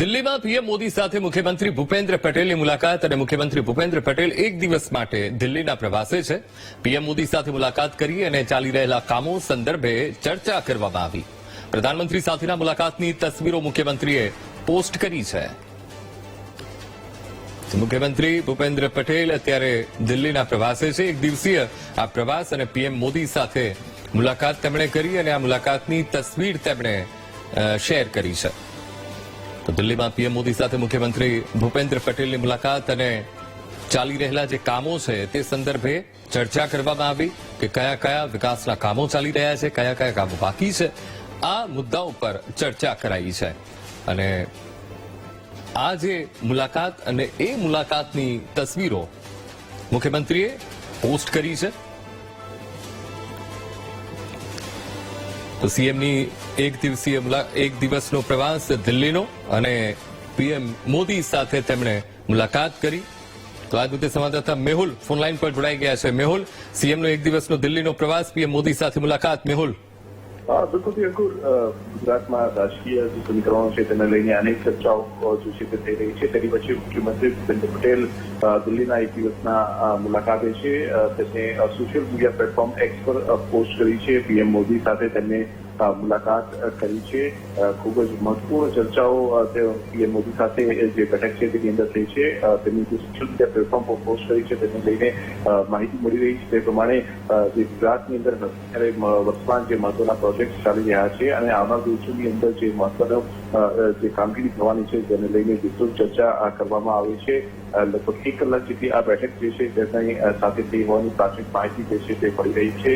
દિલ્હીમાં પીએમ મોદી સાથે મુખ્યમંત્રી ભૂપેન્દ્ર પટેલની મુલાકાત અને મુખ્યમંત્રી ભૂપેન્દ્ર પટેલ એક દિવસ માટે દિલ્હીના પ્રવાસે છે. પીએમ મોદી સાથે મુલાકાત કરી અને ચાલી રહેલા કામો સંદર્ભે ચર્ચા કરવામાં આવી. પ્રધાનમંત્રી સાથેના મુલાકાતની તસવીરો મુખ્યમંત્રીએ પોસ્ટ કરી છે. મુખ્યમંત્રી ભૂપેન્દ્ર પટેલ અત્યારે દિલ્હીના પ્રવાસે છે. એક દિવસીય આ પ્રવાસ અને પીએમ મોદી સાથે મુલાકાત તેમણે કરી અને આ મુલાકાતની તસવીર તેમણે શેર કરી છે. તો દિલ્હીમાં પીએમ મોદી સાથે મુખ્યમંત્રી ભૂપેન્દ્ર પટેલની મુલાકાત અને ચાલી રહેલા જે કામો છે તે સંદર્ભે ચર્ચા કરવામાં આવી કે કયા કયા વિકાસના કામો ચાલી રહ્યા છે, કયા કયા કામો બાકી છે. આ મુદ્દા ઉપર ચર્ચા કરાઈ છે. અને આ જે મુલાકાત અને એ મુલાકાતની તસવીરો મુખ્યમંત્રીએ પોસ્ટ કરી છે. તો સીએમની એક દિવસીય એક દિવસનો પ્રવાસ દિલ્હીનો અને પીએમ મોદી સાથે તેમણે મુલાકાત કરી. તો આજ રીતે સંવાદદાતા મેહુલ ફોનલાઈન પર જોડાઈ ગયા છે. મેહુલ સીએમનો એક દિવસનો દિલ્હીનો પ્રવાસ પીએમ મોદી સાથે મુલાકાત. મેહુલ બિલકુલ અંકુર ગુજરાતમાં રાજકીય જે સમીકરણો છે તેને લઈને અનેક ચર્ચાઓ જે છે તે થઈ રહી છે તેની પછી મુખ્યમંત્રી ભૂપેન્દ્ર પટેલ દિલ્હીના એક દિવસના મુલાકાતે છે અ, તેમણે સોશિયલ મીડિયા પ્લેટફોર્મ એક્સ પર પોસ્ટ કરી છે પીએમ મોદી સાથે તેમને મુલાકાત કરી છે. ખૂબ જ મહત્વપૂર્ણ ચર્ચાઓ પીએમ મોદી સાથે જે બેઠક છે તેની અંદર થઈ છે. તેમની જે સોશિયલ મીડિયા પ્લેટફોર્મ પર પોસ્ટ કરી છે તેને લઈને માહિતી મળી રહી છે. તે પ્રમાણે જે ગુજરાતની અંદર અત્યારે વર્તમાન જે મહત્વના પ્રોજેક્ટ ચાલી રહ્યા છે અને આવનાર દિવસોની અંદર જે મહત્વનો જે કામગીરી થવાની છે તેને લઈને વિસ્તૃત ચર્ચા કરવામાં આવી છે. લગભગ એક કલાક જેટલી આ બેઠક જે છે તેમની સાથે થઈ હોવાની પ્રાથમિક માહિતી જે છે તે મળી રહી છે.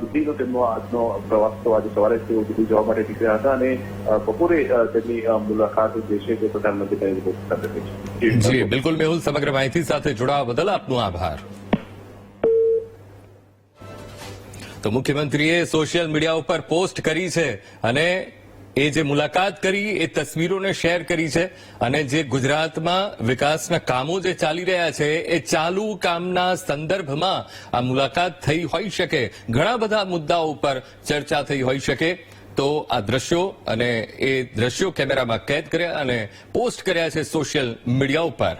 દિલ્હીનો તેમનો આજનો પ્રવાસ તો આજે સવારે તેઓ દિલ્હી જવા માટે નીકળ્યા હતા અને બપોરે તેમની મુલાકાત જે છે તે પ્રધાનમંત્રી નરેન્દ્ર મોદી સાથે થઈ છે. જી બિલકુલ મેહુલ સમગ્ર માહિતી સાથે જોડાવા બદલ આપનો આભાર. તો મુખ્યમંત્રીએ સોશિયલ મીડિયા ઉપર પોસ્ટ કરી છે અને એ જે મુલાકાત કરી, એ તસવીરોને શેર કરી છે અને જે ગુજરાતમાં વિકાસના કામો જે ચાલી રહ્યા છે, એ ચાલુ કામના સંદર્ભમાં આ મુલાકાત થઈ હોઈ શકે. ઘણા બધા મુદ્દાઓ ઉપર ચર્ચા થઈ હોઈ શકે. તો આ દ્રશ્યો અને એ દ્રશ્યો કેમેરામાં કેદ કર્યા અને પોસ્ટ કર્યા છે સોશિયલ મીડિયા ઉપર.